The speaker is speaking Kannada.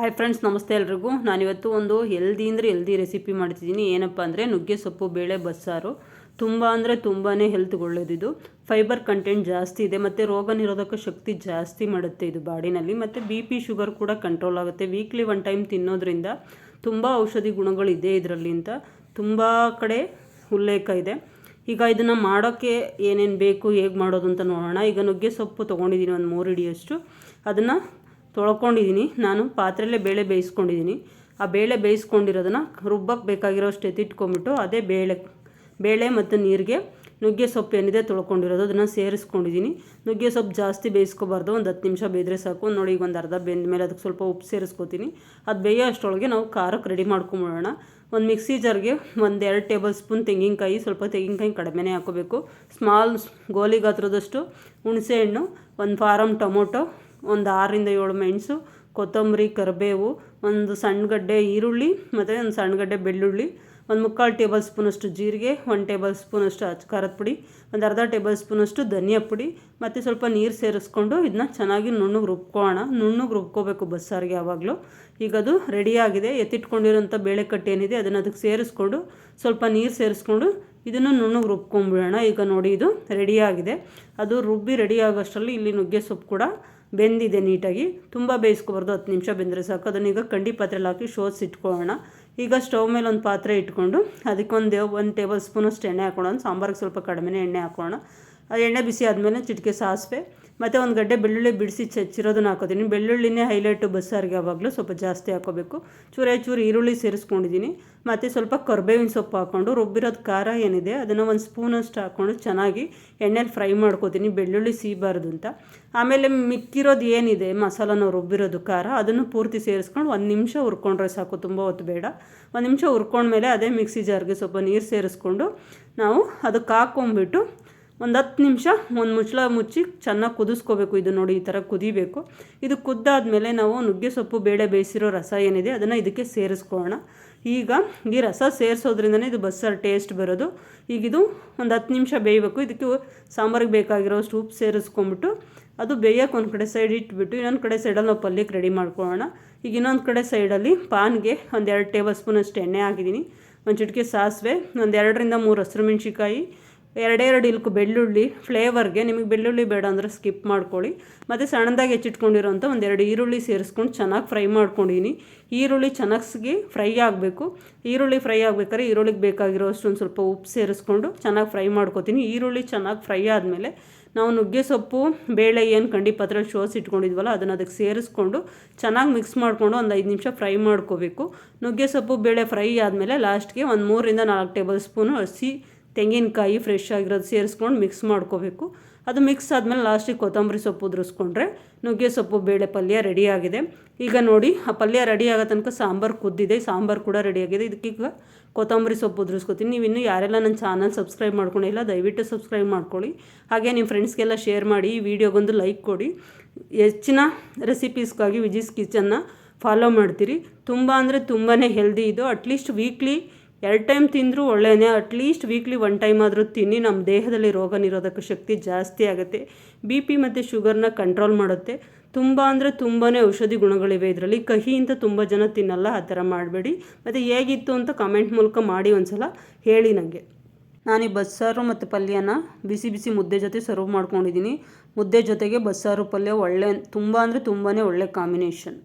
ಹಾಯ್ ಫ್ರೆಂಡ್ಸ್ ನಮಸ್ತೆ ಎಲ್ರಿಗೂ. ನಾನಿವತ್ತು ಒಂದು ಹೆಲ್ದಿ ಅಂದರೆ ಹೆಲ್ದಿ ರೆಸಿಪಿ ಮಾಡ್ತಿದ್ದೀನಿ. ಏನಪ್ಪ ಅಂದರೆ ನುಗ್ಗೆ ಸೊಪ್ಪು, ಬೇಳೆ, ಬಸ್ಸಾರು. ತುಂಬ ಅಂದರೆ ತುಂಬಾ ಹೆಲ್ತ್ಗೆ ಇದು. ಫೈಬರ್ ಕಂಟೆಂಟ್ ಜಾಸ್ತಿ ಇದೆ ಮತ್ತು ರೋಗ ನಿರೋಧಕ ಶಕ್ತಿ ಜಾಸ್ತಿ ಮಾಡುತ್ತೆ ಇದು ಬಾಡಿನಲ್ಲಿ. ಮತ್ತು ಬಿ ಪಿ ಶುಗರ್ ಕೂಡ ಕಂಟ್ರೋಲ್ ಆಗುತ್ತೆ. ವೀಕ್ಲಿ ಒನ್ ಟೈಮ್ ತಿನ್ನೋದ್ರಿಂದ ತುಂಬ ಔಷಧಿ ಗುಣಗಳಿದೆ ಇದರಲ್ಲಿ ಅಂತ ತುಂಬ ಕಡೆ ಉಲ್ಲೇಖ ಇದೆ. ಈಗ ಇದನ್ನು ಮಾಡೋಕ್ಕೆ ಏನೇನು ಬೇಕು, ಹೇಗೆ ಮಾಡೋದು ಅಂತ ನೋಡೋಣ. ಈಗ ನುಗ್ಗೆ ಸೊಪ್ಪು ತೊಗೊಂಡಿದ್ದೀನಿ ಒಂದು ಮೂರು ಹಿಡಿಯಷ್ಟು. ಅದನ್ನು ತೊಳ್ಕೊಂಡಿದ್ದೀನಿ ನಾನು ಪಾತ್ರೆಯಲ್ಲೇ ಬೇಳೆ ಬೇಯಿಸ್ಕೊಂಡಿದ್ದೀನಿ ಆ ಬೇಳೆ ಬೇಯಿಸ್ಕೊಂಡಿರೋದನ್ನು ರುಬ್ಬಕ್ಕೆ ಬೇಕಾಗಿರೋಷ್ಟು ಎತ್ತಿಟ್ಕೊಂಬಿಟ್ಟು ಅದೇ ಬೇಳೆ ಬೇಳೆ ಮತ್ತು ನೀರಿಗೆ ನುಗ್ಗೆ ಸೊಪ್ಪು ಏನಿದೆ ತೊಳ್ಕೊಂಡಿರೋದು ಅದನ್ನು ಸೇರಿಸ್ಕೊಂಡಿದ್ದೀನಿ ನುಗ್ಗೆ ಸೊಪ್ಪು ಜಾಸ್ತಿ ಬೇಯಿಸ್ಕೋಬಾರ್ದು. ಒಂದು ಹತ್ತು ನಿಮಿಷ ಬೇಯ್ದರೆ ಸಾಕು. ನೋಡಿ ಈಗ ಒಂದು ಅರ್ಧ ಬೆಂದ ಮೇಲೆ ಅದಕ್ಕೆ ಸ್ವಲ್ಪ ಉಪ್ಪು ಸೇರಿಸ್ಕೊತೀನಿ. ಅದು ಬೇಯೋ ಅಷ್ಟರೊಳಗೆ ನಾವು ಖಾರಕ್ಕೆ ರೆಡಿ ಮಾಡ್ಕೊಂಬಿಡೋಣ. ಒಂದು ಮಿಕ್ಸಿ ಜಾರ್ಗೆ ಒಂದು ಎರಡು ಟೇಬಲ್ ಸ್ಪೂನ್ ತೆಂಗಿನಕಾಯಿ, ಸ್ವಲ್ಪ ತೆಂಗಿನಕಾಯಿ ಕಡಿಮೆನೇ ಹಾಕೋಬೇಕು ಸ್ಮಾಲ್ ಗೋಲಿ ಗಾತ್ರದಷ್ಟು ಹುಣಸೆಹಣ್ಣು ಒಂದು ಫಾರಮ್ ಟೊಮೊಟೊ ಒಂದು ಆರರಿಂದ ಏಳು ಮೆಣಸು, ಕೊತ್ತಂಬರಿ, ಕರಿಬೇವು, ಒಂದು ಸಣ್ಣಗಡ್ಡೆ ಈರುಳ್ಳಿ ಮತ್ತು ಒಂದು ಸಣ್ಣಗಡ್ಡೆ ಬೆಳ್ಳುಳ್ಳಿ, ಒಂದು ಮುಕ್ಕಾಲು ಟೇಬಲ್ ಸ್ಪೂನಷ್ಟು ಜೀರಿಗೆ, ಒಂದು ಟೇಬಲ್ ಸ್ಪೂನಷ್ಟು ಅಚ್ಚ ಖಾರದ ಪುಡಿ, ಒಂದು ಅರ್ಧ ಟೇಬಲ್ ಸ್ಪೂನಷ್ಟು ಧನಿಯಾ ಪುಡಿ ಮತ್ತು ಸ್ವಲ್ಪ ನೀರು ಸೇರಿಸ್ಕೊಂಡು ಇದನ್ನ ಚೆನ್ನಾಗಿ ನುಣ್ಣಗೆ ರುಬ್ಕೋಣ ನುಣ್ಣಗೆ ರುಬ್ಕೋಬೇಕು ಬಸ್ಸಾರಿಗೆ ಯಾವಾಗಲೂ. ಈಗ ಅದು ರೆಡಿಯಾಗಿದೆ ಎತ್ತಿಟ್ಕೊಂಡಿರೋಂಥ ಬೇಳೆ ಕಟ್ಟಿ ಏನಿದೆ ಅದನ್ನು ಅದಕ್ಕೆ ಸೇರಿಸ್ಕೊಂಡು ಸ್ವಲ್ಪ ನೀರು ಸೇರಿಸ್ಕೊಂಡು ಇದನ್ನು ನುಣ್ಣಗೆ ರುಬ್ಕೊಂಡ್ಬಿಡೋಣ ಈಗ ನೋಡಿ ಇದು ರೆಡಿಯಾಗಿದೆ ಅದು ರುಬ್ಬಿ ರೆಡಿ ಆಗೋಷ್ಟರಲ್ಲಿ ಇಲ್ಲಿ ನುಗ್ಗೆ ಸೊಪ್ಪು ಕೂಡ ಬೆಂದಿದೆ ನೀಟಾಗಿ. ತುಂಬ ಬೇಯಿಸ್ಕೊಬಾರ್ದು, ಹತ್ತು ನಿಮಿಷ ಬೆಂದರೆ ಸಾಕು. ಅದನ್ನು ಈಗ ಕಂಡಿ ಪಾತ್ರೆಲಿ ಹಾಕಿ ಇಟ್ಕೊಳ್ಳೋಣ. ಈಗ ಸ್ಟವ್ ಮೇಲೆ ಒಂದು ಪಾತ್ರೆ ಇಟ್ಕೊಂಡು ಅದಕ್ಕೊಂದು ಒಂದು ಟೇಬಲ್ ಸ್ಪೂನಷ್ಟು ಎಣ್ಣೆ ಹಾಕೋಣ ಸಾಂಬಾರಿಗೆ ಸ್ವಲ್ಪ ಕಡಿಮೆ ಎಣ್ಣೆ ಹಾಕೋಣ ಎಣ್ಣೆ ಬಿಸಿ ಆದಮೇಲೆ ಚಿಟಿಕೆ ಸಾಸಿವೆ, ಮತ್ತು ಒಂದು ಗಡ್ಡೆ ಬೆಳ್ಳುಳ್ಳಿ ಬಿಡಿಸಿ ಚಚ್ಚಿರೋದನ್ನ ಹಾಕೋತೀನಿ. ಬೆಳ್ಳುಳ್ಳಿನೇ ಹೈಲೈಟು ಬಸ್ಸಾರಿಗೆ ಯಾವಾಗಲೂ ಸ್ವಲ್ಪ ಜಾಸ್ತಿ ಹಾಕೋಬೇಕು. ಚೂರೇ ಚೂರು ಈರುಳ್ಳಿ ಸೇರಿಸ್ಕೊಂಡಿದ್ದೀನಿ ಮತ್ತು ಸ್ವಲ್ಪ ಕರ್ಬೇವಿನ ಸೊಪ್ಪು ಹಾಕ್ಕೊಂಡು ರುಬ್ಬಿರೋದು ಖಾರ ಏನಿದೆ ಅದನ್ನು ಒಂದು ಸ್ಪೂನಷ್ಟು ಹಾಕ್ಕೊಂಡು ಚೆನ್ನಾಗಿ ಎಣ್ಣೆಲಿ ಫ್ರೈ ಮಾಡ್ಕೋತೀನಿ, ಬೆಳ್ಳುಳ್ಳಿ ಸೀಬಾರ್ದು ಅಂತ. ಆಮೇಲೆ ಮಿಕ್ಕಿರೋದು ಏನಿದೆ ಮಸಾಲನ ರುಬ್ಬಿರೋದು ಖಾರ, ಅದನ್ನು ಪೂರ್ತಿ ಸೇರಿಸ್ಕೊಂಡು ಒಂದು ನಿಮಿಷ ಹುರ್ಕೊಂಡ್ರೆ ಸಾಕು, ತುಂಬ ಹೊತ್ತು ಬೇಡ. ಒಂದು ನಿಮಿಷ ಹುರ್ಕೊಂಡ್ಮೇಲೆ ಅದೇ ಮಿಕ್ಸಿ ಜಾರ್ಗೆ ಸ್ವಲ್ಪ ನೀರು ಸೇರಿಸ್ಕೊಂಡು ನಾವು ಅದಕ್ಕೆ ಹಾಕ್ಕೊಂಬಿಟ್ಟು ಒಂದು ಹತ್ತು ನಿಮಿಷ ಒಂದು ಮುಚ್ಚಳ ಮುಚ್ಚಿ ಚೆನ್ನಾಗಿ ಕುದಿಸ್ಕೋಬೇಕು. ಇದು ನೋಡಿ ಈ ಥರ ಕುದಿಬೇಕು. ಇದು ಕುದ್ದಾದಮೇಲೆ ನಾವು ನುಗ್ಗೆ ಸೊಪ್ಪು, ಬೇಳೆ ಬೇಯಿಸಿರೋ ರಸ ಏನಿದೆ ಅದನ್ನು ಇದಕ್ಕೆ ಸೇರಿಸ್ಕೊಳ್ಳೋಣ. ಈಗ ಈ ರಸ ಸೇರಿಸೋದ್ರಿಂದನೇ ಇದು ಬಸ್ಸಾರು ಟೇಸ್ಟ್ ಬರೋದು. ಈಗ ಇದು ಒಂದು ಹತ್ತು ನಿಮಿಷ ಬೇಯಬೇಕು. ಇದಕ್ಕೆ ಸಾಂಬಾರಿಗೆ ಬೇಕಾಗಿರೋಷ್ಟು ಉಪ್ಪು ಸೇರಿಸ್ಕೊಂಬಿಟ್ಟು ಅದು ಬೇಯೋಕೆ ಒಂದು ಕಡೆ ಸೈಡ್ ಇಟ್ಬಿಟ್ಟು ಇನ್ನೊಂದು ಕಡೆ ಸೈಡಲ್ಲಿ ನಾವು ಪಲ್ಯಕ್ಕೆ ರೆಡಿ ಮಾಡ್ಕೊಳ್ಳೋಣ. ಈಗ ಇನ್ನೊಂದು ಕಡೆ ಸೈಡಲ್ಲಿ ಪಾನ್ಗೆ ಒಂದು ಎರಡು ಟೇಬಲ್ ಸ್ಪೂನಷ್ಟು ಎಣ್ಣೆ ಹಾಕಿದ್ದೀನಿ. ಒಂದು ಚಿಟಿಕೆ ಸಾಸಿವೆ, ಒಂದು ಎರಡರಿಂದ ಮೂರು ಹಸಿರು ಮೆಣಸಿಕಾಯಿ ಎರಡೆರಡು ಇಲ್ಕು ಬೆಳ್ಳುಳ್ಳಿ ಫ್ಲೇವರ್ಗೆ, ನಿಮಗೆ ಬೆಳ್ಳುಳ್ಳಿ ಬೇಡ ಅಂದರೆ ಸ್ಕಿಪ್ ಮಾಡ್ಕೊಳ್ಳಿ. ಮತ್ತು ಸಣ್ಣದಾಗಿ ಹೆಚ್ಚಿಟ್ಕೊಂಡಿರೋಂಥ ಒಂದೆರಡು ಈರುಳ್ಳಿ ಸೇರಿಸ್ಕೊಂಡು ಚೆನ್ನಾಗಿ ಫ್ರೈ ಮಾಡ್ಕೊಂಡಿನಿ ಈರುಳ್ಳಿ ಚೆನ್ನಾಗಿ ಫ್ರೈ ಆಗಬೇಕು. ಈರುಳ್ಳಿ ಫ್ರೈ ಆಗಬೇಕಾದ್ರೆ ಈರುಳ್ಳಿಗೆ ಬೇಕಾಗಿರೋ ಅಷ್ಟೊಂದು ಸ್ವಲ್ಪ ಉಪ್ಪು ಸೇರಿಸ್ಕೊಂಡು ಚೆನ್ನಾಗಿ ಫ್ರೈ ಮಾಡ್ಕೊತೀನಿ. ಈರುಳ್ಳಿ ಚೆನ್ನಾಗಿ ಫ್ರೈ ಆದಮೇಲೆ ನಾವು ನುಗ್ಗೆ ಸೊಪ್ಪು, ಬೇಳೆ ಏನು ಕಂಡಿ ಪತ್ರ ಶೋಸ್ ಇಟ್ಕೊಂಡಿದ್ವಲ್ಲ, ಅದನ್ನು ಅದಕ್ಕೆ ಸೇರಿಸ್ಕೊಂಡು ಚೆನ್ನಾಗಿ ಮಿಕ್ಸ್ ಮಾಡಿಕೊಂಡು ಒಂದು ಐದು ನಿಮಿಷ ಫ್ರೈ ಮಾಡ್ಕೋಬೇಕು. ನುಗ್ಗೆ ಸೊಪ್ಪು, ಬೇಳೆ ಫ್ರೈ ಆದಮೇಲೆ ಲಾಸ್ಟ್ಗೆ ಒಂದು ಮೂರರಿಂದ ನಾಲ್ಕು ಟೇಬಲ್ ಸ್ಪೂನು ಹಸಿ ತೆಂಗಿನಕಾಯಿ ಫ್ರೆಶ್ ಆಗಿರೋದು ಸೇರಿಸ್ಕೊಂಡು ಮಿಕ್ಸ್ ಮಾಡ್ಕೋಬೇಕು. ಅದು ಮಿಕ್ಸ್ ಆದಮೇಲೆ ಲಾಸ್ಟಿಗೆ ಕೊತ್ತಂಬರಿ ಸೊಪ್ಪು ಉದುರಿಸ್ಕೊಂಡ್ರೆ ನುಗ್ಗೆ ಸೊಪ್ಪು, ಬೇಳೆ ಪಲ್ಯ ರೆಡಿಯಾಗಿದೆ ಈಗ ನೋಡಿ, ಆ ಪಲ್ಯ ರೆಡಿ ಆಗೋ ತನಕ ಸಾಂಬಾರು ಕುದ್ದಿದೆ. ಸಾಂಬಾರು ಕೂಡ ರೆಡಿಯಾಗಿದೆ ಇದಕ್ಕೀಗ ಕೊತ್ತಂಬರಿ ಸೊಪ್ಪು ಉದುರಿಸ್ಕೊತೀನಿ. ನೀವು ಇನ್ನೂ ಯಾರೆಲ್ಲ ನನ್ನ ಚಾನಲ್ ಸಬ್ಸ್ಕ್ರೈಬ್ ಮಾಡ್ಕೊಂಡಿಲ್ಲ, ದಯವಿಟ್ಟು ಸಬ್ಸ್ಕ್ರೈಬ್ ಮಾಡ್ಕೊಳ್ಳಿ. ಹಾಗೆ ನಿಮ್ಮ ಫ್ರೆಂಡ್ಸ್ಗೆಲ್ಲ ಶೇರ್ ಮಾಡಿ, ಈ ವಿಡಿಯೋಗೊಂದು ಲೈಕ್ ಕೊಡಿ. ಹೆಚ್ಚಿನ ರೆಸಿಪೀಸ್ಗಾಗಿ ವಿಜಿಸ್ ಕಿಚನ್ನ ಫಾಲೋ ಮಾಡ್ತೀರಿ. ತುಂಬ ಅಂದರೆ ತುಂಬಾ ಹೆಲ್ದಿ ಇದು. ಅಟ್ಲೀಸ್ಟ್ ವೀಕ್ಲಿ ಎರಡು ಟೈಮ್ ತಿಂದರೂ ಒಳ್ಳೆಯೇ at least weekly one time ಆದರೂ ತಿನ್ನಿ. ನಮ್ಮ ದೇಹದಲ್ಲಿ ರೋಗ ನಿರೋಧಕ ಶಕ್ತಿ ಜಾಸ್ತಿ ಆಗುತ್ತೆ. ಬಿ ಪಿ ಮತ್ತು ಶುಗರ್ನ ಕಂಟ್ರೋಲ್ ಮಾಡುತ್ತೆ. ತುಂಬ ಅಂದರೆ ತುಂಬಾ ಔಷಧಿ ಗುಣಗಳಿವೆ ಇದರಲ್ಲಿ. ಕಹಿಯಿಂದ ತುಂಬ ಜನ ತಿನ್ನಲ್ಲ. ಆ ಥರ ಮಾಡಬೇಡಿ. ಮತ್ತು ಹೇಗಿತ್ತು ಅಂತ ಕಮೆಂಟ್ ಮೂಲಕ ಮಾಡಿ ಒಂದು ಸಲ ಹೇಳಿ ನನಗೆ ನಾನು ಈ ಬಸ್ಸಾರು ಮತ್ತು ಪಲ್ಯನ ಬಿಸಿ ಬಿಸಿ ಮುದ್ದೆ ಜೊತೆ ಸರ್ವ್ ಮಾಡ್ಕೊಂಡಿದ್ದೀನಿ. ಮುದ್ದೆ ಜೊತೆಗೆ ಬಸ್ಸಾರು ಪಲ್ಯ ಒಳ್ಳೆ, ತುಂಬ ಅಂದರೆ ತುಂಬಾ ಒಳ್ಳೆ ಕಾಂಬಿನೇಷನ್